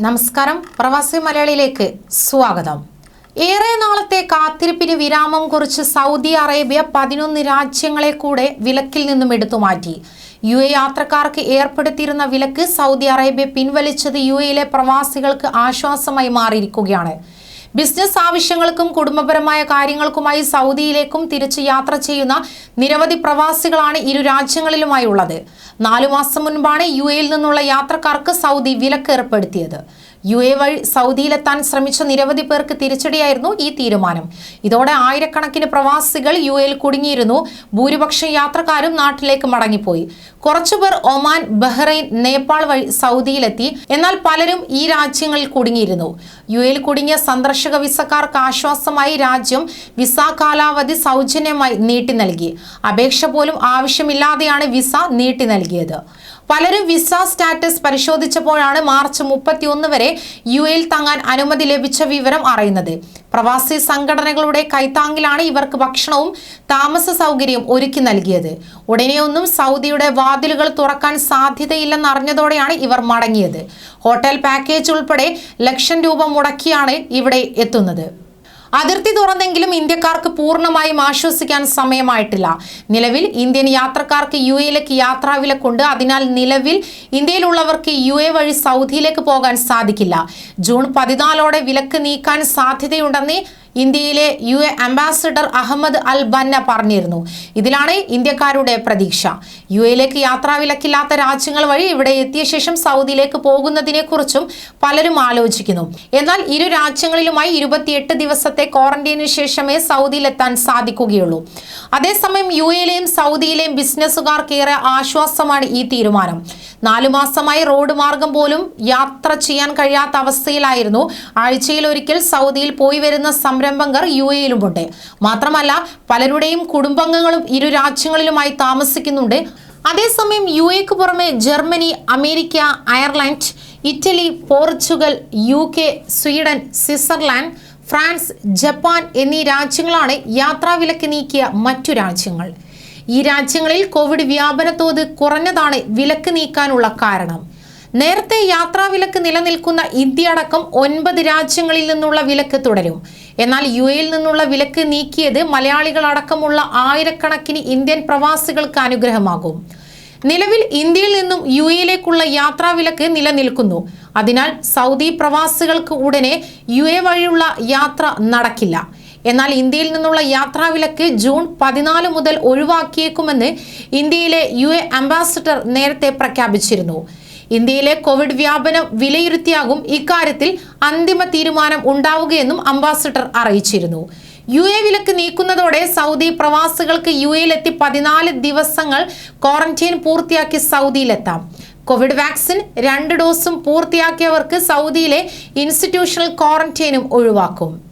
നമസ്കാരം. പ്രവാസി മലയാളിയിലേക്ക് സ്വാഗതം. ഏറെ നാളത്തെ കാത്തിരിപ്പിന് വിരാമം കുറിച്ച് സൗദി അറേബ്യ പതിനൊന്ന് രാജ്യങ്ങളെ കൂടെ വിലക്കിൽ നിന്നും എടുത്തു മാറ്റി. യു എ യാത്രക്കാർക്ക് ഏർപ്പെടുത്തിയിരുന്ന വിലക്ക് സൗദി അറേബ്യ പിൻവലിച്ചത് യു എയിലെ പ്രവാസികൾക്ക് ആശ്വാസമായി മാറിയിരിക്കുകയാണ്. ബിസിനസ് ആവശ്യങ്ങൾക്കും കുടുംബപരമായ കാര്യങ്ങൾക്കുമായി സൗദിയിലേക്കും തിരിച്ച് യാത്ര ചെയ്യുന്ന നിരവധി പ്രവാസികളാണ് ഇരു രാജ്യങ്ങളിലുമായി ഉള്ളത് നാലു മാസം മുൻപാണ് യു എയിൽ നിന്നുള്ള യാത്രക്കാർക്ക് സൗദി വിലക്ക് ഏർപ്പെടുത്തിയത് യു എ വഴി സൗദിയിലെത്താൻ ശ്രമിച്ച നിരവധി പേർക്ക് തിരിച്ചടിയായിരുന്നു ഈ തീരുമാനം. ഇതോടെ ആയിരക്കണക്കിന് പ്രവാസികൾ യു എയിൽ കുടുങ്ങിയിരുന്നു. ഭൂരിപക്ഷം യാത്രക്കാരും നാട്ടിലേക്ക് മടങ്ങിപ്പോയി. കുറച്ചുപേർ ഒമാൻ ബഹ്റൈൻ നേപ്പാൾ വഴി സൗദിയിലെത്തി. എന്നാൽ പലരും ഈ രാജ്യങ്ങളിൽ കുടുങ്ങിയിരുന്നു. യു എയിൽ കുടുങ്ങിയ സന്ദർശക വിസക്കാർക്ക് ആശ്വാസമായി രാജ്യം വിസ കാലാവധി സൗജന്യമായി നീട്ടി നൽകി. അപേക്ഷ പോലും ആവശ്യമില്ലാതെയാണ് വിസ നീട്ടി നൽകിയത്. പലരും വിസ സ്റ്റാറ്റസ് പരിശോധിച്ചപ്പോഴാണ് മാർച്ച് മുപ്പത്തിയൊന്ന് വരെ യു എയിൽ തങ്ങാൻ അനുമതി ലഭിച്ച വിവരം അറിയുന്നത്. പ്രവാസി സംഘടനകളുടെ കൈത്താങ്ങിലാണ് ഇവർക്ക് ഭക്ഷണവും താമസ സൗകര്യവും ഒരുക്കി നൽകിയത്. ഉടനെയൊന്നും സൗദിയുടെ വാതിലുകൾ തുറക്കാൻ സാധ്യതയില്ലെന്നറിഞ്ഞതോടെയാണ് ഇവർ മടങ്ങിയത്. ഹോട്ടൽ പാക്കേജ് ഉൾപ്പെടെ ലക്ഷം രൂപ മുടക്കിയാണ് ഇവിടെ എത്തുന്നത്. അതിർത്തി തുറന്നെങ്കിലും ഇന്ത്യക്കാർക്ക് പൂർണമായും ആശ്വസിക്കാൻ സമയമായിട്ടില്ല. നിലവിൽ ഇന്ത്യൻ യാത്രക്കാർക്ക് യു എയിലേക്ക് യാത്രാവിലക്കുണ്ട്. അതിനാൽ നിലവിൽ ഇന്ത്യയിലുള്ളവർക്ക് യു എ വഴി സൗദിയിലേക്ക് പോകാൻ സാധിക്കില്ല. ജൂൺ പതിനാലോടെ വിലക്ക് നീക്കാൻ സാധ്യതയുണ്ടെന്ന് ഇന്ത്യയിലെ U A ambassador Ahmed Al Banna പറഞ്ഞിരുന്നു. ഇതിലാണ് ഇന്ത്യക്കാരുടെ പ്രതീക്ഷ. യു എയിലേക്ക് യാത്രാവിലക്കില്ലാത്ത രാജ്യങ്ങൾ വഴി ഇവിടെ എത്തിയ ശേഷം സൗദിയിലേക്ക് പോകുന്നതിനെക്കുറിച്ചും പലരും ആലോചിക്കുന്നു. എന്നാൽ ഇരു രാജ്യങ്ങളിലുമായി ഇരുപത്തിയെട്ട് ദിവസത്തെ ക്വാറന്റൈനു ശേഷമേ സൗദിയിലെത്താൻ സാധിക്കുകയുള്ളൂ. അതേസമയം യു എയിലെയും സൗദിയിലെയും ബിസിനസ്സുകാർക്കേറെ ആശ്വാസമാണ് ഈ തീരുമാനം. നാലു മാസമായി റോഡ് മാർഗം പോലും യാത്ര ചെയ്യാൻ കഴിയാത്ത അവസ്ഥയിലായിരുന്നു. ആഴ്ചയിൽ ഒരിക്കൽ സൗദിയിൽ പോയി വരുന്ന സംരംഭകർ യു എയിലുമുണ്ട് മാത്രമല്ല പലരുടെയും കുടുംബാംഗങ്ങളും ഇരു രാജ്യങ്ങളിലുമായി താമസിക്കുന്നുണ്ട്. അതേസമയം യു എക്ക് പുറമെ Germany America Ireland Italy Portugal U K Sweden Switzerland France Japan എന്നീ രാജ്യങ്ങളാണ് യാത്രാവിലക്ക് നീക്കിയ മറ്റു രാജ്യങ്ങൾ. ഈ രാജ്യങ്ങളിൽ കോവിഡ് വ്യാപന തോത് കുറഞ്ഞതാണ് വിലക്ക് നീക്കാനുള്ള കാരണം. നേരത്തെ യാത്രാ വിലക്ക് നിലനിൽക്കുന്ന ഇന്ത്യ അടക്കം ഒൻപത് രാജ്യങ്ങളിൽ നിന്നുള്ള വിലക്ക് തുടരും. എന്നാൽ യു എയിൽ നിന്നുള്ള വിലക്ക് നീക്കിയത് മലയാളികളടക്കമുള്ള ആയിരക്കണക്കിന് ഇന്ത്യൻ പ്രവാസികൾക്ക് അനുഗ്രഹമാകും. നിലവിൽ ഇന്ത്യയിൽ നിന്നും യു എയിലേക്കുള്ള യാത്രാ വിലക്ക് നിലനിൽക്കുന്നു. അതിനാൽ സൗദി പ്രവാസികൾക്ക് ഉടനെ യു എ വഴിയുള്ള യാത്ര നടക്കില്ല. എന്നാൽ ഇന്ത്യയിൽ നിന്നുള്ള യാത്രാവിലക്ക് ജൂൺ പതിനാല് മുതൽ ഒഴിവാക്കിയേക്കുമെന്ന് ഇന്ത്യയിലെ യു എ അംബാസിഡർ നേരത്തെ പ്രഖ്യാപിച്ചിരുന്നു. ഇന്ത്യയിലെ കോവിഡ് വ്യാപനം വിലയിരുത്തിയാകും ഇക്കാര്യത്തിൽ അന്തിമ തീരുമാനം ഉണ്ടാവുകയെന്നും അംബാസിഡർ അറിയിച്ചിരുന്നു. യു എ വിലക്ക് നീക്കുന്നതോടെ സൗദി പ്രവാസികൾക്ക് യു എയിലെത്തി പതിനാല് ദിവസങ്ങൾ ക്വാറന്റൈൻ പൂർത്തിയാക്കി സൗദിയിലെത്താം. കോവിഡ് വാക്സിൻ രണ്ട് ഡോസും പൂർത്തിയാക്കിയവർക്ക് സൗദിയിലെ ഇൻസ്റ്റിറ്റ്യൂഷണൽ ക്വാറന്റൈനും ഒഴിവാക്കും.